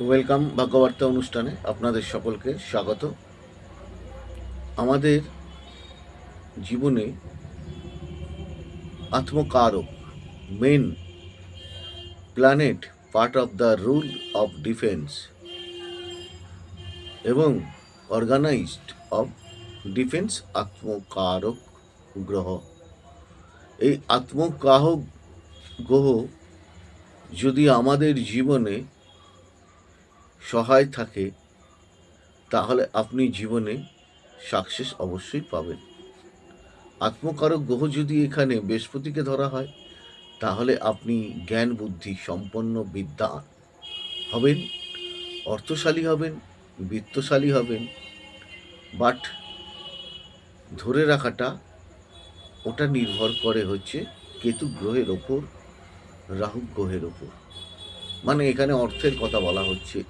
Welcome ভাগ্যবার্তা অনুষ্ঠানে আপনাদের সকলকে স্বাগত। আমাদের জীবনে আত্মকারক main planet part of the rule of defence এবং অর্গানাইজড অফ ডিফেন্স আত্মকারক গ্রহ। এই আত্মকাহক গ্রহ যদি আমাদের জীবনে সহায় থাকে, তাহলে আপনি জীবনে সাকসেস অবশ্যই পাবেন। আত্মকারক গ্রহ যদি এখানে বৃহস্পতিকে ধরা হয়, তাহলে আপনি জ্ঞান, বুদ্ধি, সম্পন্ন বিদ্যা হবেন, অর্থশালী হবেন, বিত্তশালী হবেন। বাট ধরে রাখাটা, ওটা নির্ভর করে হচ্ছে কেতু গ্রহের ওপর, রাহু গ্রহের ওপর। মানে এখানে অর্থের কথা বলা হচ্ছে।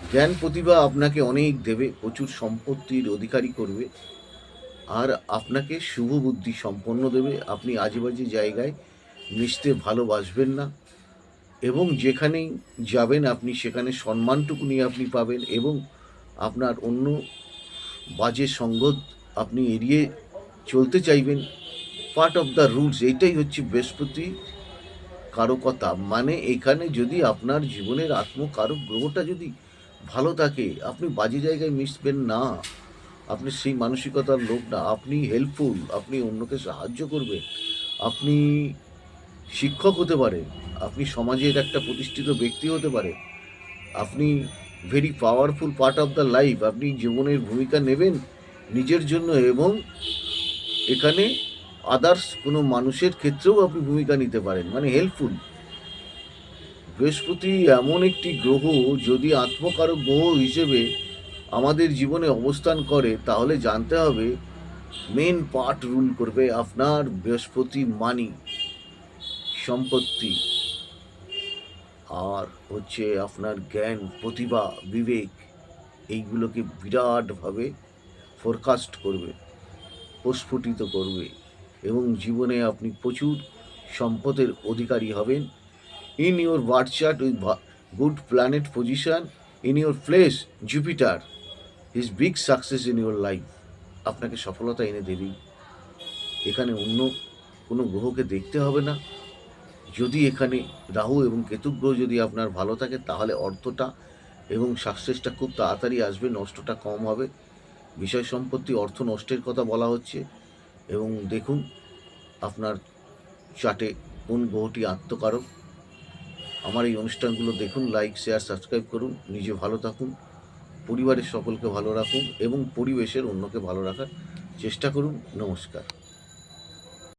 জ্ঞান প্রতিভা আপনাকে অনেক দেবে, প্রচুর সম্পত্তির অধিকারী করবে, আর আপনাকে শুভ বুদ্ধি সম্পন্ন দেবে। আপনি আজেবাজে জায়গায় মিশতে ভালোবাসবেন না এবং যেখানেই যাবেন আপনি সেখানে সম্মানটুকু নিয়ে আপনি পাবেন এবং আপনার অন্য বাজে সঙ্গত আপনি এড়িয়ে চলতে চাইবেন। পার্ট অফ দ্য রুলস এইটাই হচ্ছে বৃহস্পতি কারকতা। মানে এখানে যদি আপনার জীবনের আত্মকারক গ্রহটা যদি ভালো থাকে। আপনি বাজে জায়গায় মিশবেন না। আপনি সেই মানসিকতার লোক না। আপনি হেল্পফুল আপনি অন্যকে সাহায্য করবেন। আপনি শিক্ষক হতে পারেন। আপনি সমাজের একটা প্রতিষ্ঠিত ব্যক্তি হতে পারেন। আপনি very powerful part of the life আপনি জীবনের ভূমিকা নেবেন নিজের জন্য এবং এখানে আদার্স কোনো মানুষের ক্ষেত্রেও আপনি ভূমিকা নিতে পারেন। মানে হেল্পফুল বৃহস্পতি এমন একটি গ্রহ যদি আত্মকারক গ্রহ হিসেবে আমাদের জীবনে অবস্থান করে, তাহলে জানতে হবে মেন পার্ট রুল করবে আপনার বৃহস্পতি মানি, সম্পত্তি, আর হচ্ছে আপনার জ্ঞান, প্রতিভা, বিবেক, এইগুলোকে বিরাটভাবে ফোরকাস্ট করবে, প্রস্ফুটিত করবে, এবং জীবনে আপনি প্রচুর সম্পদের অধিকারী হবেন। In your birth chart with good planet position in your place Jupiter is big success in your life আপনাকে সফলতা এনে দেবেই এখানে অন্য কোনো গ্রহকে দেখতে হবে না। যদি এখানে রাহু এবং কেতু গ্রহ যদি আপনার ভালো থাকে, তাহলে অর্থটা এবং সাকসেসটা খুব তাড়াতাড়ি আসবে, নষ্টটা কম হবে। বিষয় সম্পত্তি, অর্থ নষ্টের কথা বলা হচ্ছে। এবং দেখুন, আপনার চার্টে কোন গ্রহটি আত্মকারক। আমার এই অনুষ্ঠানগুলো দেখুন লাইক শেয়ার সাবস্ক্রাইব করুন, নিজে ভালো থাকুন, পরিবারের সকলকে ভালো রাখুন এবং পরিবেশের অন্যকে ভালো রাখার চেষ্টা করুন। নমস্কার।